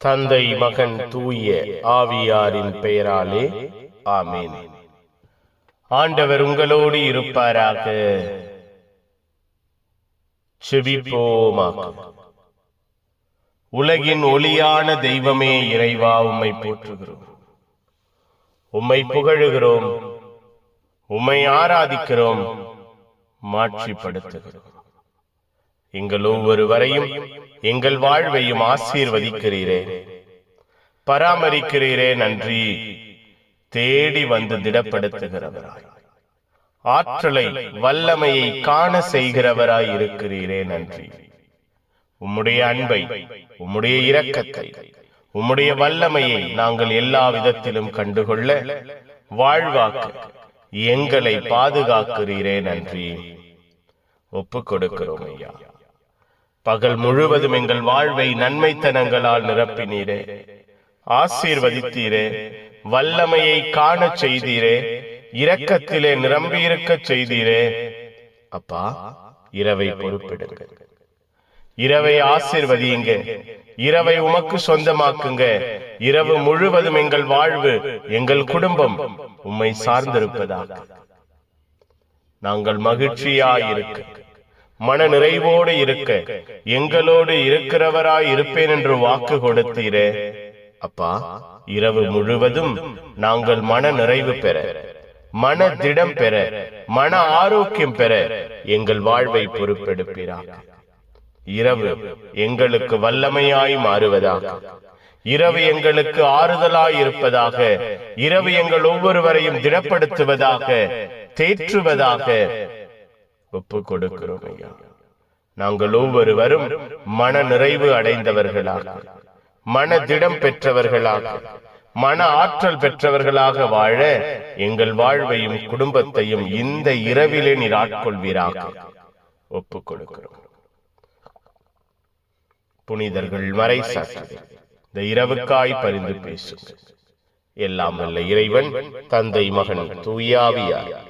தந்தை மகன் தூய ஆவியாரின் பெயராலே ஆமீன். ஆண்டவர் உங்களோடு இருப்பாராக. செபிப்போமாக. உலகின் ஒளியான தெய்வமே இறைவா உம்மை போற்றுகிறோம். உம்மை புகழுகிறோம். உம்மை ஆராதிக்கிறோம். மாட்சிப்படுத்துகிறோம். எங்கள் ஒவ்வொருவரையும் எங்கள் வாழ்வையும் ஆசீர்வதிக்கிறீரே. பராமரிக்கிறீரே நன்றி. தேடி வந்து திடப்படுத்துகிறவராய். ஆற்றலை வல்லமையை காண செய்கிறவராய் இருக்கிறீரே நன்றி. உம்முடைய அன்பை உம்முடைய இரக்கத்தை உம்முடைய வல்லமையை நாங்கள் எல்லா விதத்திலும் கண்டுகொள்ள வாழ்வாக்க எங்களை பாதுகாக்கிறீரே நன்றி. ஒப்புக் கொடுக்கிறோம் ஐயா. பகல் முழுவதும் எங்கள் வாழ்வை நன்மைத்தனங்களால் நிரப்பினீரே. ஆசீர்வதித்தீரே. வல்லமையை காண செய்தீரே. இரக்கத்திலே நிரம்பியிருக்கச் செய்தீரே. அப்பா இரவை பொறுப்பிடுங்கள். இரவை ஆசிர்வதியுங்க. இரவை உமக்கு சொந்தமாக்குங்க. இரவு முழுவதும் எங்கள் வாழ்வு எங்கள் குடும்பம் உம்மை சார்ந்திருப்பதாக. நாங்கள் மகிழ்ச்சியாயிருக்க மன நிறைவோடு இருக்க எங்களோடு இருக்கிறவராய் இருப்பேன் என்று வாக்கு கொடுத்தீரே. அப்பா இரவு முழுவதும் நாங்கள் மன நிறைவு பெற மன திடம் பெற மன ஆரோக்கியம் பெற எங்கள் வாழ்வை பொறுப்பெடுப்பீராக. இரவு எங்களுக்கு வல்லமையாய் மாறுவதாக இரவு எங்களுக்கு ஆறுதலாய் இருப்பதாக இரவு எங்கள் ஒவ்வொருவரையும் திடப்படுத்துவதாக தேற்றுவதாக ஒப்பு கொடுக்கிறோம் ஐயா. நாங்கள் ஒவ்வொருவரும் மன நிறைவு அடைந்தவர்களாக மன திடம் பெற்றவர்களாக மன ஆற்றல் பெற்றவர்களாக வாழ எங்கள் வாழ்வையும் குடும்பத்தையும் இந்த இரவிலே நீர் ஆட்கொள்வீராக. ஒப்புக் கொடுக்கிறோம். புனிதர்கள் மறை இந்த இரவுக்காய் பரிந்து பேசும் எல்லாம் வல்ல இறைவன் தந்தை மகன் தூயாவியார்.